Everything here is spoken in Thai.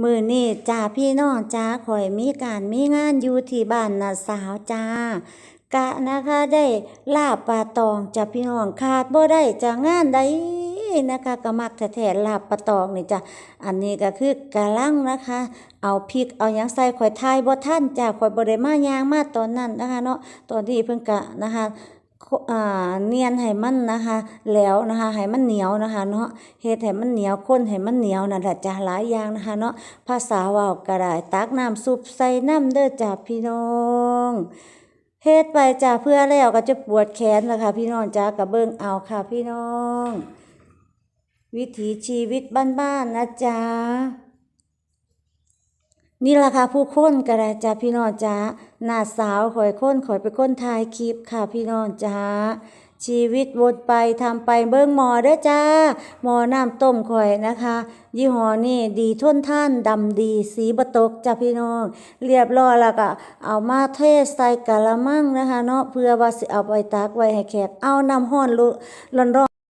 มือนี่จ้าพี่น้องจ้าข่อยมีการมีงานอยู่ที่บ้านน่ะสาวจ้ากะนะคะได้ลาบปลาตองจ้าพี่น้องขาดบ่ได้จ้างานใดนะคะก็มักแท้ๆลาบปลาตองนี่จ้ะอันนี้ก็คือกะลังนะคะ เอาพริกเอายังใส่ข่อยทายบ่ทันจ้าข่อยบ่ได้มายางมาตอนนั้นนะคะเนาะตอนที่เพิ่นกะนะคะ เนียนให้มันนะคะ แล้วนะคะให้มันเหนียวนะคะเนาะเฮ็ดให้มันเหนียวข้นให้มันเหนียวนั่นแหละจ้ะหลายอย่างนะคะเนาะภาษาว้าก็ได้ตักน้ำซุปใส่น้ำเด้อจ้ะพี่น้องเฮ็ดไปจ้ะเพื่อแล้วก็จะปวดแขนนะคะพี่น้องจ้ะก็เบิ่งเอาค่ะพี่น้อง วิถีชีวิตบ้านๆนะจ๊ะ นี่ล่ะค่ะผู้คนก็ได้จ้าพี่น้องจ้าหน้าสาวข่อยคนข่อยไปก้นถ่ายคลิปค่ะพี่น้องจ้าชีวิตวนไปทำไปเบิ่งหมอเด้อจ้า หมอน้ำต้มข่อยนะคะ ยี่ห้อนี่ดีทนท่านดำดีสีบะตกจ้าพี่น้อง เรียบร้อยแล้วก็เอามาเทใส่กะละมังนะคะเนาะเพื่อว่าสิเอาไปตากไว้ให้แขกเอาน้ำห้อนลุร้อน